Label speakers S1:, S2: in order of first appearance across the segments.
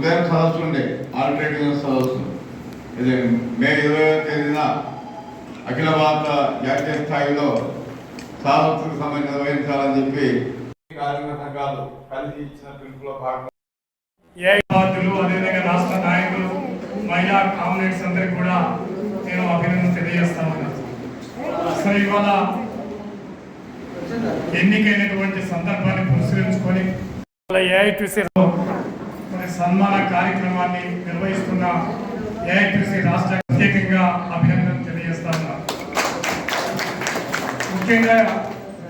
S1: ఉదయం సదస్సు ఉండే ఆల్టర్నేటివ్ సదస్సు ఇది మే ఇరవై తేదీన అఖిల భారత జాతీయ స్థాయిలో సార్వత్రిక సమ్మె నిర్వహించాలని చెప్పి కార్మిక సంఘాలు కలిసి ఇచ్చిన పిలుపులో భాగంగా
S2: ఏ బాధ్యులు అదేవిధంగా రాష్ట్ర నాయకులు మహిళా కామ్రేడ్స్ అందరికి కూడా నేను అభినందన తెలియజేస్తాను అసలు ఇవాళ ఎన్నికైనటువంటి సందర్భాన్ని పురస్కరించుకొని ఏఐటీసీ సన్మాన కార్యక్రమాన్ని నిర్వహిస్తున్న ఏఐటీసీ రాష్ట్ర ప్రత్యేకంగా అభినందన తెలియజేస్తున్నారు ముఖ్యంగా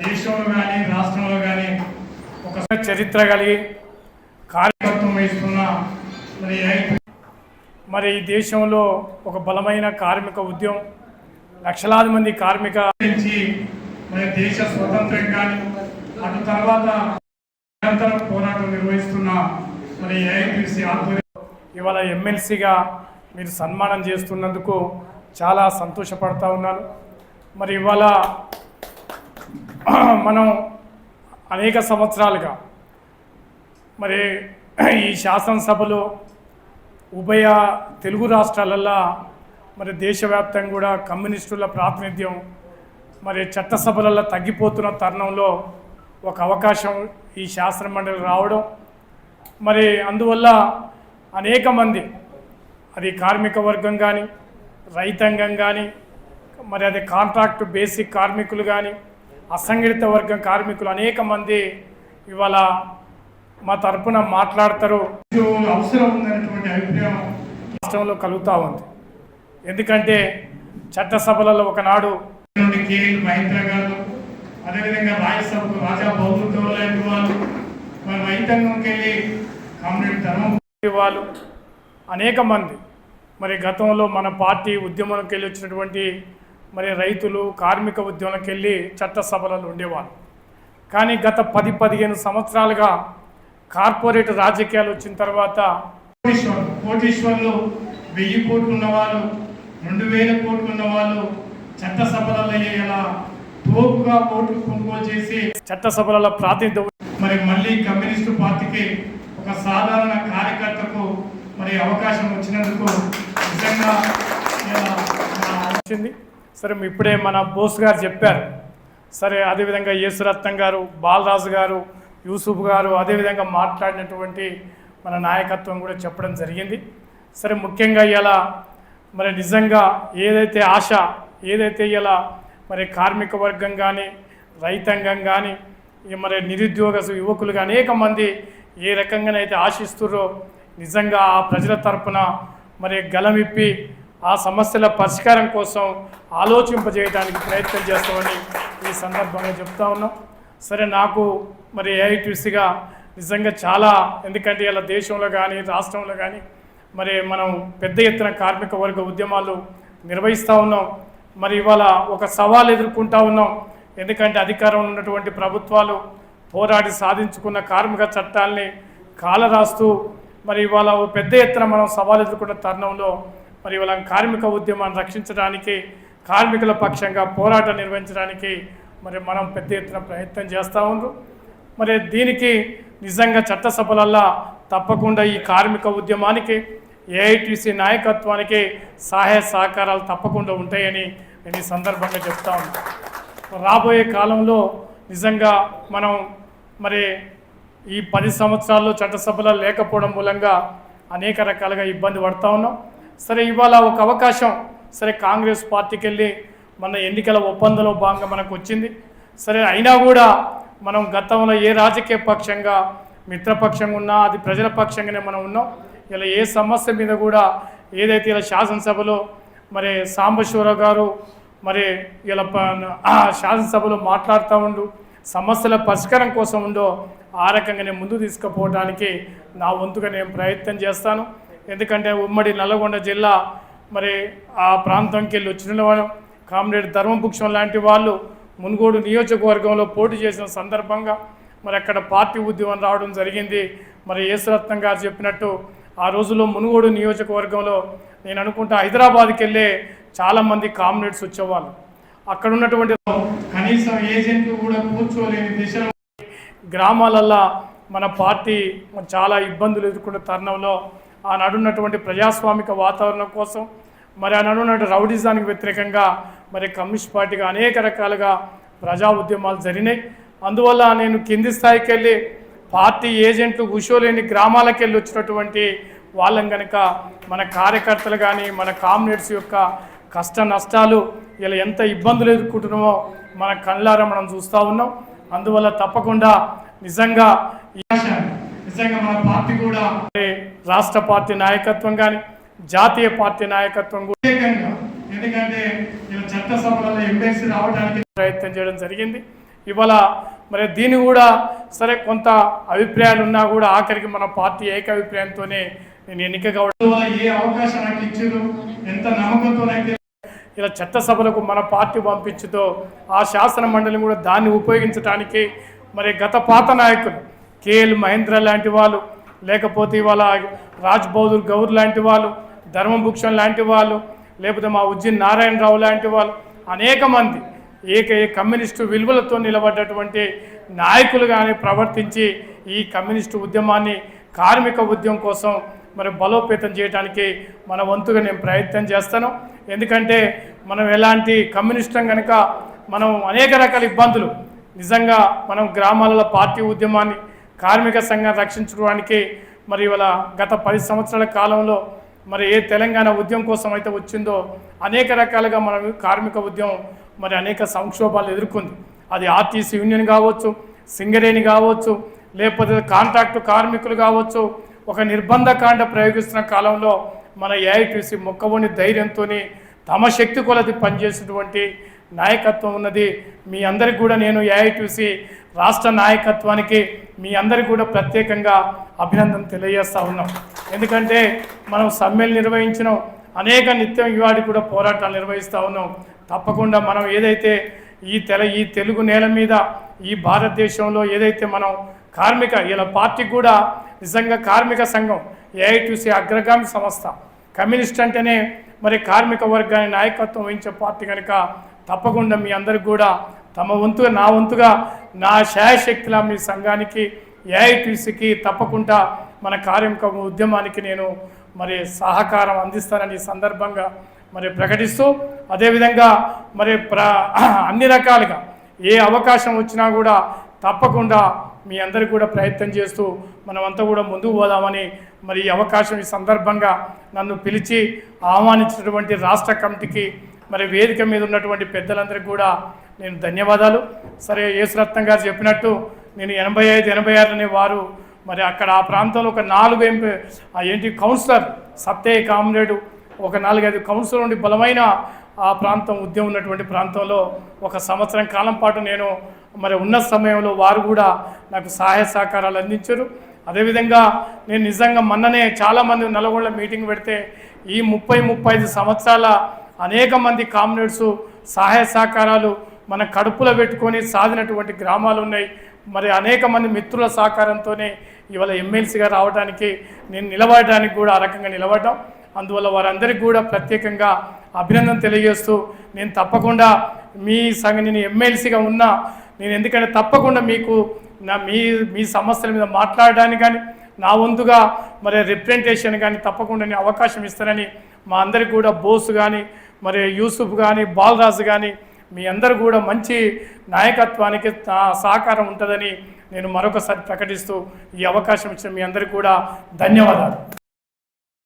S2: దేశంలో కానీ రాష్ట్రంలో కానీ ఒక చరిత్ర కలిగి కార్యకర్తం వహిస్తున్న మరి మరి ఈ దేశంలో ఒక బలమైన కార్మిక ఉద్యమం లక్షలాది మంది కార్మిక మరి దేశ స్వతంత్రం కానీ అటు తర్వాత నిరంతర పోరాటం నిర్వహిస్తున్న మరి ఏఐపిసి ఆధ్వర్యంలో ఇవాళ ఎమ్మెల్సీగా మీరు సన్మానం చేస్తున్నందుకు చాలా సంతోషపడతా ఉన్నాను. మరి ఇవాళ మనం అనేక సంవత్సరాలుగా మరి ఈ శాసనసభలో ఉభయ తెలుగు రాష్ట్రాలల్లో మరి దేశవ్యాప్తంగా కూడా కమ్యూనిస్టుల ప్రాతినిధ్యం మరి చట్టసభలలో తగ్గిపోతున్న తరుణంలో ఒక అవకాశం ఈ శాసనమండలి రావడం మరి అందువల్ల అనేక మంది అది కార్మిక వర్గం కానీ రైతాంగం కానీ మరి అది కాంట్రాక్ట్ బేసిక్ కార్మికులు కానీ అసంఘటిత వర్గం కార్మికులు అనేక మంది ఇవాళ మా తరపున మాట్లాడతారు. ఇది అవసరం ఉందనేటువంటి అభిప్రాయం రాష్ట్రంలో కలుగుతూ ఉంది. ఎందుకంటే చట్టసభలలో ఒకనాడు నుండి కేఎల్ మహేంద్ర గారు అదేవిధంగా రాజ్యసభకు రాజా బౌద్ధుతో లాంటి వాళ్ళు మరి రైతాంగంకి వెళ్ళి వాళ్ళు అనేక మంది మరి గతంలో మన పార్టీ ఉద్యమంలోకి వెళ్ళి వచ్చినటువంటి మరి రైతులు కార్మిక ఉద్యమంలోకి వెళ్ళి చట్టసభలలో ఉండేవాళ్ళు. కానీ గత పది పదిహేను సంవత్సరాలుగా కార్పొరేట్ రాజకీయాలు వచ్చిన తర్వాత కోటీశ్వర్లు వెయ్యి కోట్లు ఉన్న వాళ్ళు రెండు వేల కోట్లు ఉన్న వాళ్ళు చట్టసభలలో ఇలా తోపుగా ఓట్లు కొనుగోలు చేసి చట్టసభలలో ప్రాతినిధ్యం మరి మళ్ళీ కమ్యూనిస్టు పార్టీకి ఒక సాధారణ కార్యకర్తకు మరి అవకాశం వచ్చినందుకు నిజంగా వచ్చింది. సరే ఇప్పుడే మన బోస్ గారు చెప్పారు. సరే అదేవిధంగా యేసురత్నం గారు బాలరాజు గారు యూసుఫ్ గారు అదేవిధంగా మాట్లాడినటువంటి మన నాయకత్వం కూడా చెప్పడం జరిగింది. సరే ముఖ్యంగా ఇలా మరి నిజంగా ఏదైతే ఆశ ఏదైతే ఇలా మరి కార్మిక వర్గం కానీ రైతాంగం కానీ మరి నిరుద్యోగ యువకులు అనేక మంది ఏ రకంగానైతే ఆశిస్తుర్రో నిజంగా ఆ ప్రజల తరపున మరి గలమిప్పి ఆ సమస్యల పరిష్కారం కోసం ఆలోచింపజేయడానికి ప్రయత్నం చేస్తామని ఈ సందర్భంగా చెప్తా ఉన్నాం. సరే నాకు మరి ఏఐటీసీగా నిజంగా చాలా ఎందుకంటే ఇలా దేశంలో కానీ రాష్ట్రంలో కానీ మరి మనం పెద్ద ఎత్తున కార్మిక వర్గ ఉద్యమాలు నిర్వహిస్తూ ఉన్నాం. మరి ఇవాళ ఒక సవాల్ ఎదుర్కొంటా ఉన్నాం. ఎందుకంటే అధికారంలో ఉన్నటువంటి ప్రభుత్వాలు పోరాడి సాధించుకున్న కార్మిక చట్టాల్ని కాలరాస్తూ మరి ఇవాళ ఓ పెద్ద ఎత్తున మనం సవాలు ఎదుర్కొన్న తరుణంలో మరి ఇవాళ కార్మిక ఉద్యమాన్ని రక్షించడానికి కార్మికుల పక్షంగా పోరాటం నిర్వహించడానికి మరి మనం పెద్ద ఎత్తున ప్రయత్నం చేస్తూ ఉన్నాం మరి దీనికి నిజంగా చట్టసభలల్లా తప్పకుండా ఈ కార్మిక ఉద్యమానికి ఏఐటీసీ నాయకత్వానికి సహాయ సహకారాలు తప్పకుండా ఉంటాయని నేను ఈ సందర్భంగా చెప్తా ఉన్నాను రాబోయే కాలంలో నిజంగా మనం మరి ఈ పది సంవత్సరాల్లో చట్టసభలో లేకపోవడం మూలంగా అనేక రకాలుగా ఇబ్బంది పడతా ఉన్నాం. సరే ఇవాళ ఒక అవకాశం. సరే కాంగ్రెస్ పార్టీకి వెళ్ళి మన ఎన్నికల ఒప్పందంలో భాగంగా మనకు వచ్చింది. సరే అయినా కూడా మనం గతంలో ఏ రాజకీయ పక్షంగా మిత్రపక్షంగా ఉన్నా అది ప్రజల పక్షంగానే మనం ఉన్నాం. ఇలా ఏ సమస్య మీద కూడా ఏదైతే ఇలా శాసనసభలో మరి సాంబశివరావు గారు మరి ఇలా ప- శాసనసభలో మాట్లాడుతూ ఉండు. సమస్యల పరిష్కారం కోసం ఉందో ఆ రకంగా నేను ముందు తీసుకుపోవడానికి నా వంతుగా నేను ప్రయత్నం చేస్తాను. ఎందుకంటే ఉమ్మడి నల్లగొండ జిల్లా మరి ఆ ప్రాంతంకి వెళ్ళి వచ్చిన వాళ్ళు కామ్రేడ్ ధర్మభుక్షం లాంటి వాళ్ళు మునుగోడు నియోజకవర్గంలో పోటీ చేసిన సందర్భంగా మరి అక్కడ పార్టీ ఉద్యమం రావడం జరిగింది. మరి యేసురత్నం గారు చెప్పినట్టు ఆ రోజుల్లో మునుగోడు నియోజకవర్గంలో నేను అనుకుంటా హైదరాబాద్కి వెళ్ళే చాలామంది కామ్రేడ్స్ వచ్చేవాళ్ళు. అక్కడ ఉన్నటువంటి కనీసం ఏజెంట్లు కూడా కూర్చోలేని దిశలో గ్రామాలల్లో మన పార్టీ చాలా ఇబ్బందులు ఎదుర్కొన్న తరుణంలో ఆ ఉన్నటువంటి ప్రజాస్వామిక వాతావరణం కోసం మరి ఆ ఉన్నటువంటి రౌడిజానికి వ్యతిరేకంగా మరి కమ్యూనిస్ట్ పార్టీగా అనేక రకాలుగా ప్రజా ఉద్యమాలు జరిగినాయి. అందువల్ల నేను కింది స్థాయికి వెళ్ళి పార్టీ ఏజెంట్లు కూర్చోలేని గ్రామాలకు వెళ్ళి వచ్చినటువంటి వాళ్ళం కనుక మన కార్యకర్తలు కానీ మన కామ్రేడ్స్ యొక్క కష్ట నష్టాలు ఇలా ఎంత ఇబ్బందులు ఎదుర్కొంటున్నామో మన కళ్ళారా మనం చూస్తూ ఉన్నాం. అందువల్ల తప్పకుండా నిజంగా నిజంగా మన పార్టీ కూడా రాష్ట్ర పార్టీ నాయకత్వం కానీ జాతీయ పార్టీ నాయకత్వం కూడా ఎందుకంటే చట్టసభలలో ఎంబీసీ రావడానికి ప్రయత్నం చేయడం జరిగింది. ఇవాళ మరి దీన్ని కూడా సరే కొంత అభిప్రాయాలు ఉన్నా కూడా ఆఖరికి మన పార్టీ ఏకాభిప్రాయంతోనే నేను ఎన్నిక కావడం ఏ అవకాశం నాకు ఇచ్చారు? ఎంత ఇలా చట్టసభలకు మన పార్టీ పంపించుతో ఆ శాసన మండలి కూడా దాన్ని ఉపయోగించడానికి మరి గత పాత నాయకులు కేఎల్ మహేంద్ర లాంటి వాళ్ళు లేకపోతే ఇవాళ రాజ్ బహదూర్ గౌర్ లాంటి వాళ్ళు ధర్మభూషణ్ లాంటి వాళ్ళు లేకపోతే మా ఉజ్జిన్ నారాయణరావు లాంటి వాళ్ళు అనేక మంది ఏక కమ్యూనిస్టు విలువలతో నిలబడ్డటువంటి నాయకులు కానీ ప్రవర్తించి ఈ కమ్యూనిస్టు ఉద్యమాన్ని కార్మిక ఉద్యమం కోసం మరి బలోపేతం చేయడానికి మన వంతుగా నేను ప్రయత్నం చేస్తాను. ఎందుకంటే మనం ఎలాంటి కమ్యూనిస్టం కనుక మనం అనేక రకాల ఇబ్బందులు నిజంగా మనం గ్రామాలలో పార్టీ ఉద్యమాన్ని కార్మిక సంఘాన్ని రక్షించుకోవడానికి మరి ఇవాళ గత పది సంవత్సరాల కాలంలో మరి ఏ తెలంగాణ ఉద్యమం కోసం అయితే వచ్చిందో అనేక రకాలుగా మనం కార్మిక ఉద్యమం మరి అనేక సంక్షోభాలు ఎదుర్కొంది. అది ఆర్టీసీ యూనియన్ కావచ్చు సింగరేణి కావచ్చు లేకపోతే కాంట్రాక్టు కార్మికులు కావచ్చు. ఒక నిర్బంధ కాండ ప్రయోగిస్తున్న కాలంలో మన ఏఐటీసీ మొక్కవోని ధైర్యంతో తమ శక్తి కొలది పనిచేసినటువంటి నాయకత్వం ఉన్నది. మీ అందరికి కూడా నేను ఏఐటీసీ రాష్ట్ర నాయకత్వానికి మీ అందరికి కూడా ప్రత్యేకంగా అభినందన తెలియజేస్తా ఉన్నాం. ఎందుకంటే మనం సమ్మెలు నిర్వహించినాం అనేక నిత్యం ఇవాడి కూడా పోరాటాలు నిర్వహిస్తూ ఉన్నాం. తప్పకుండా మనం ఏదైతే ఈ తెల ఈ తెలుగు నేల మీద ఈ భారతదేశంలో ఏదైతే మనం కార్మిక ఇలా పార్టీ కూడా నిజంగా కార్మిక సంఘం ఏఐటీసీ అగ్రగామి సంస్థ కమ్యూనిస్ట్ అంటేనే మరి కార్మిక వర్గాన్ని నాయకత్వం వహించే పార్టీ కనుక తప్పకుండా మీ అందరికి కూడా తమ వంతుగా నా వంతుగా నా శాయశక్తిలా మీ సంఘానికి ఏఐటీసీకి తప్పకుండా మన కార్మిక ఉద్యమానికి నేను మరి సహకారం అందిస్తానని సందర్భంగా మరి ప్రకటిస్తూ అదేవిధంగా మరి ప్ర అన్ని రకాలుగా ఏ అవకాశం వచ్చినా కూడా తప్పకుండా మీ అందరికి కూడా ప్రయత్నం చేస్తూ మనమంతా కూడా ముందుకు పోదామని మరి ఈ అవకాశం ఈ సందర్భంగా నన్ను పిలిచి ఆహ్వానించినటువంటి రాష్ట్ర కమిటీకి మరి వేదిక మీద ఉన్నటువంటి పెద్దలందరికీ కూడా నేను ధన్యవాదాలు. సరే యేసురత్నం గారు చెప్పినట్టు నేను ఎనభై ఐదు ఎనభై ఆరులోనే వారు మరి అక్కడ ఆ ప్రాంతంలో ఒక నాలుగు ఆ ఏంటి కౌన్సిలర్ సత్యయ్య కామ్రేడు ఒక నాలుగైదు కౌన్సిల్ నుండి బలమైన ఆ ప్రాంతం ఉద్యమం ఉన్నటువంటి ప్రాంతంలో ఒక సంవత్సరం కాలం పాటు నేను మరి ఉన్న సమయంలో వారు కూడా నాకు సహాయ సహకారాలు అందించారు. అదేవిధంగా నేను నిజంగా మొన్ననే చాలామంది నల్గొండ మీటింగ్ పెడితే ఈ ముప్పై ముప్పై ఐదు సంవత్సరాల అనేక మంది కామ్రేడ్స్ సహాయ సహకారాలు మన కడుపులో పెట్టుకొని సాధినటువంటి గ్రామాలు ఉన్నాయి. మరి అనేక మంది మిత్రుల సహకారంతోనే ఇవాళ ఎమ్మెల్సీగా రావడానికి నేను నిలబడడానికి కూడా ఆ రకంగా నిలబడ్డాం. అందువల్ల వారందరికీ కూడా ప్రత్యేకంగా అభినందన తెలియజేస్తూ నేను తప్పకుండా మీ సంఘ నేను ఎమ్మెల్సీగా ఉన్నా నేను ఎందుకంటే తప్పకుండా మీకు నా మీ మీ సమస్యల మీద మాట్లాడడానికి కానీ నా వంతుగా మరి రిప్రజెంటేషన్ కానీ తప్పకుండా నేను అవకాశం ఇస్తానని మా అందరికి కూడా బోస్ కానీ మరి యూసుఫ్ కానీ బాలరాజు కానీ మీ అందరు కూడా మంచి నాయకత్వానికి సహకారం ఉంటుందని నేను మరొకసారి ప్రకటిస్తూ ఈ అవకాశం ఇచ్చిన మీ అందరికీ కూడా ధన్యవాదాలు.